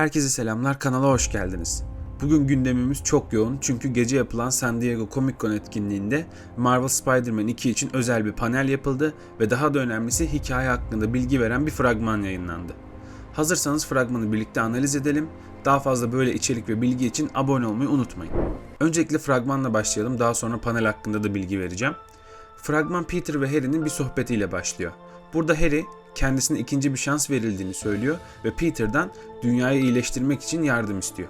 Herkese selamlar, kanala hoş geldiniz. Bugün gündemimiz çok yoğun çünkü gece yapılan San Diego Comic Con etkinliğinde Marvel Spider-Man 2 için özel bir panel yapıldı ve daha da önemlisi hikaye hakkında bilgi veren bir fragman yayınlandı. Hazırsanız fragmanı birlikte analiz edelim. Daha fazla böyle içerik ve bilgi için abone olmayı unutmayın. Öncelikle fragmanla başlayalım, daha sonra panel hakkında da bilgi vereceğim. Fragman Peter ve Harry'nin bir sohbetiyle başlıyor. Burada Harry kendisine ikinci bir şans verildiğini söylüyor ve Peter'dan dünyayı iyileştirmek için yardım istiyor.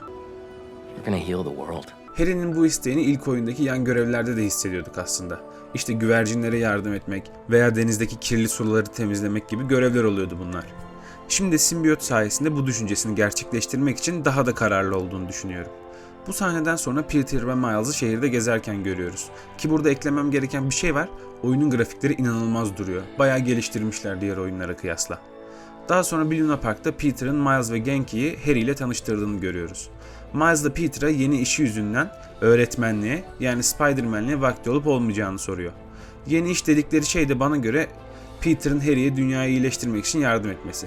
Harry'nin bu isteğini ilk oyundaki yan görevlerde de hissediyorduk aslında. İşte güvercinlere yardım etmek veya denizdeki kirli suları temizlemek gibi görevler oluyordu bunlar. Şimdi simbiyot sayesinde bu düşüncesini gerçekleştirmek için daha da kararlı olduğunu düşünüyorum. Bu sahneden sonra Peter ve Miles'ı şehirde gezerken görüyoruz. Ki burada eklemem gereken bir şey var. Oyunun grafikleri inanılmaz duruyor. Bayağı geliştirmişler diğer oyunlara kıyasla. Daha sonra bir Luna Park'ta Peter'ın Miles ve Genki'yi Harry ile tanıştırdığını görüyoruz. Miles da Peter'a yeni işi yüzünden öğretmenliğe yani Spider-Man'liğe vakti olup olmayacağını soruyor. Yeni iş dedikleri şey de bana göre Peter'ın Harry'e dünyayı iyileştirmek için yardım etmesi.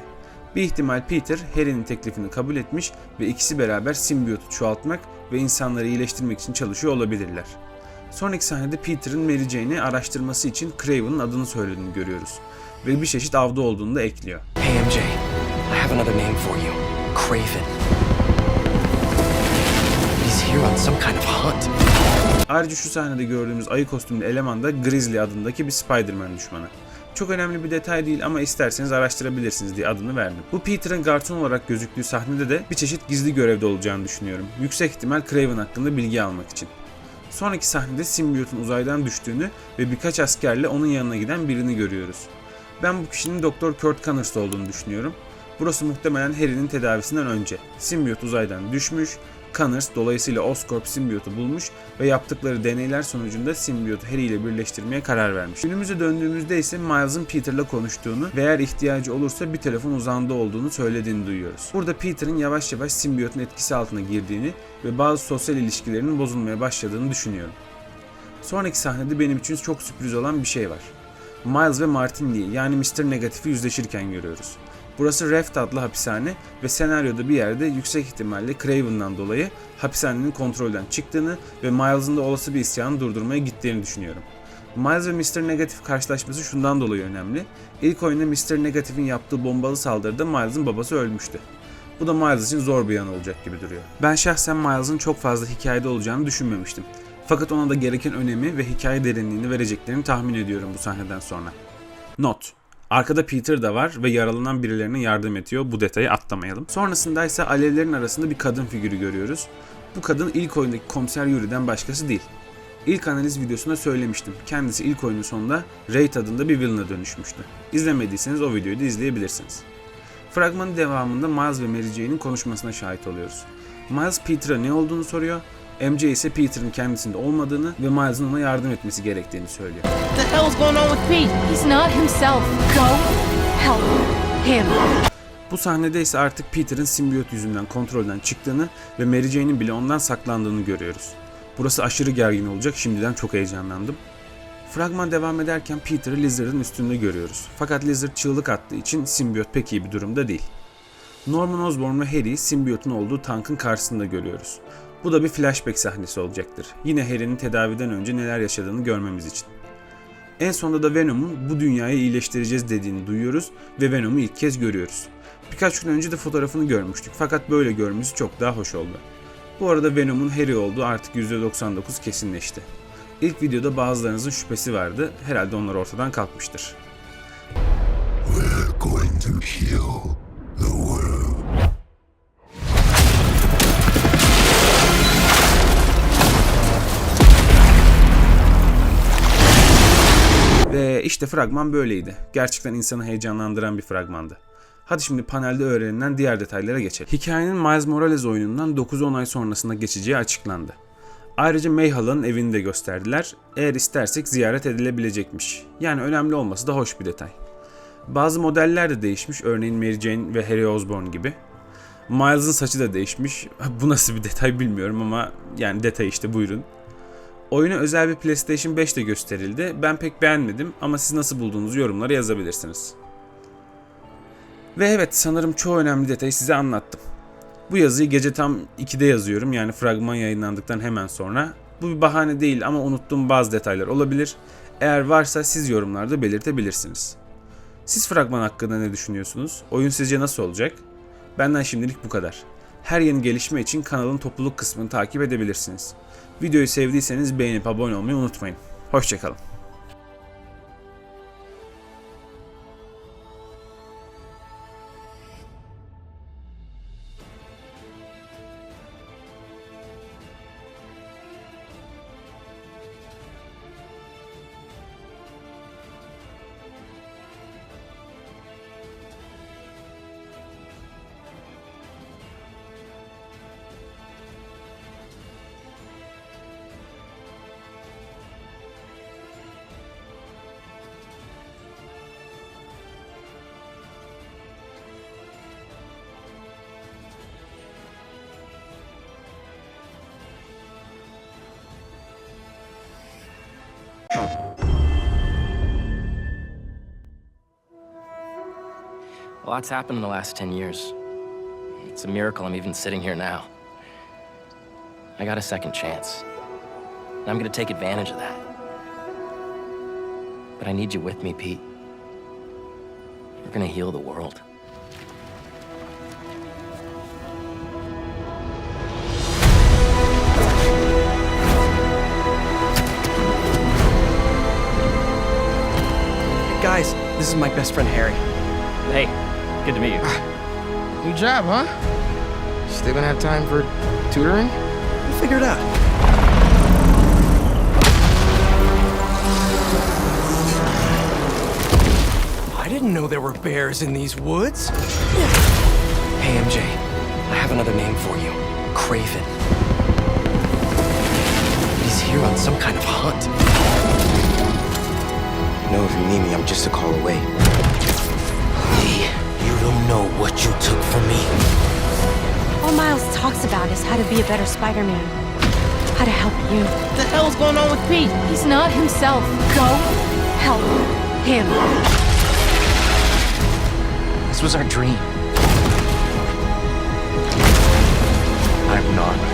Bir ihtimal Peter Harry'nin teklifini kabul etmiş ve ikisi beraber simbiyotu çoğaltmak ve insanları iyileştirmek için çalışıyor olabilirler. Sonraki sahnede Peter'ın Mary Jane'i araştırması için Craven'ın adını söylediğini görüyoruz ve bir çeşit avda olduğunu da ekliyor. Hey MJ, I have another name for you. Craven. He's here on some kind of hunt. Ayrıca şu sahnede gördüğümüz ayı kostümlü eleman da Grizzly adındaki bir Spider-Man düşmanı. Çok önemli bir detay değil ama isterseniz araştırabilirsiniz diye adını verdim. Bu Peter'ın garson olarak gözüktüğü sahnede de bir çeşit gizli görevde olacağını düşünüyorum. Yüksek ihtimal Craven hakkında bilgi almak için. Sonraki sahnede simbiyotun uzaydan düştüğünü ve birkaç askerle onun yanına giden birini görüyoruz. Ben bu kişinin Doktor Kurt Connors olduğunu düşünüyorum. Burası muhtemelen Harry'nin tedavisinden önce. Simbiyot uzaydan düşmüş, Connors dolayısıyla Oscorp simbiyotu bulmuş ve yaptıkları deneyler sonucunda simbiyotu Harry ile birleştirmeye karar vermiş. Günümüze döndüğümüzde ise Miles'ın Peter'la konuştuğunu ve eğer ihtiyacı olursa bir telefon uzağında olduğunu söylediğini duyuyoruz. Burada Peter'ın yavaş yavaş simbiyotun etkisi altına girdiğini ve bazı sosyal ilişkilerinin bozulmaya başladığını düşünüyorum. Sonraki sahnede benim için çok sürpriz olan bir şey var. Miles ve Martin Lee yani Mr. Negatif'i yüzleşirken görüyoruz. Burası Raft adlı hapishane ve senaryoda bir yerde yüksek ihtimalle Craven'dan dolayı hapishanenin kontrolden çıktığını ve Miles'ın da olası bir isyanı durdurmaya gittiğini düşünüyorum. Miles ve Mr. Negative karşılaşması şundan dolayı önemli. İlk oyunda Mr. Negative'in yaptığı bombalı saldırıda Miles'ın babası ölmüştü. Bu da Miles için zor bir yan olacak gibi duruyor. Ben şahsen Miles'ın çok fazla hikayede olacağını düşünmemiştim. Fakat ona da gereken önemi ve hikaye derinliğini vereceklerini tahmin ediyorum bu sahneden sonra. Not. Arkada Peter da var ve yaralanan birilerine yardım ediyor. Bu detayı atlamayalım. Sonrasında ise alevlerin arasında bir kadın figürü görüyoruz. Bu kadın ilk oyundaki komiser Yuri'den başkası değil. İlk analiz videosunda söylemiştim. Kendisi ilk oyunun sonunda Raid adında bir villain'a dönüşmüştü. İzlemediyseniz o videoyu da izleyebilirsiniz. Fragmanın devamında Miles ve Mary Jane'in konuşmasına şahit oluyoruz. Miles Peter'a ne olduğunu soruyor. MJ ise Peter'ın kendisinde olmadığını ve Miles'ın ona yardım etmesi gerektiğini söylüyor. The hell's going on with Pete? He's not himself. Go help him. Bu sahnede ise artık Peter'ın simbiyot yüzünden kontrolden çıktığını ve Mary Jane'in bile ondan saklandığını görüyoruz. Burası aşırı gergin olacak, şimdiden çok heyecanlandım. Fragman devam ederken Peter'ı Lizard'ın üstünde görüyoruz. Fakat Lizard çığlık attığı için simbiyot pek iyi bir durumda değil. Norman Osborn ve Harry simbiyotun olduğu tankın karşısında görüyoruz. Bu da bir flashback sahnesi olacaktır. Yine Harry'nin tedaviden önce neler yaşadığını görmemiz için. En sonunda da Venom'un bu dünyayı iyileştireceğiz dediğini duyuyoruz ve Venom'u ilk kez görüyoruz. Birkaç gün önce de fotoğrafını görmüştük fakat böyle görmemiz çok daha hoş oldu. Bu arada Venom'un Harry olduğu artık %99 kesinleşti. İlk videoda bazılarınızın şüphesi vardı, herhalde onlar ortadan kalkmıştır. We're going to heal işte fragman böyleydi. Gerçekten insanı heyecanlandıran bir fragmandı. Hadi şimdi panelde öğrenilen diğer detaylara geçelim. Hikayenin Miles Morales oyunundan 9-10 ay sonrasında geçeceği açıklandı. Ayrıca Mayhala'nın evini de gösterdiler. Eğer istersek ziyaret edilebilecekmiş. Yani önemli olması da hoş bir detay. Bazı modeller de değişmiş. Örneğin Mary Jane ve Harry Osborn gibi. Miles'ın saçı da değişmiş. Bu nasıl bir detay bilmiyorum ama yani detay işte buyurun. Oyuna özel bir PlayStation 5 de gösterildi. Ben pek beğenmedim ama siz nasıl bulduğunuzu yorumlara yazabilirsiniz. Ve evet sanırım çoğu önemli detayı size anlattım. Bu yazıyı gece tam 2'de yazıyorum yani fragman yayınlandıktan hemen sonra. Bu bir bahane değil ama unuttuğum bazı detaylar olabilir. Eğer varsa siz yorumlarda belirtebilirsiniz. Siz fragman hakkında ne düşünüyorsunuz? Oyun sizce nasıl olacak? Benden şimdilik bu kadar. Her yeni gelişme için kanalın topluluk kısmını takip edebilirsiniz. Videoyu sevdiyseniz beğenip abone olmayı unutmayın. Hoşçakalın. Lot's happened in the last 10 years. It's a miracle I'm even sitting here now. I got a second chance. And I'm gonna take advantage of that. But I need you with me, Pete. We're gonna heal the world. Guys, this is my best friend Harry. Hey, good to meet you. Ah. New job, huh? Still gonna have time for tutoring? We'll figure it out. I didn't know there were bears in these woods. Hey, MJ. I have another name for you. Craven. He's here on some kind of hunt. know if you need me, I'm just a call away. You took from me. All Miles talks about is how to be a better Spider-Man. How to help you. What the hell's going on with Pete? He's not himself. Go help him. This was our dream. I'm not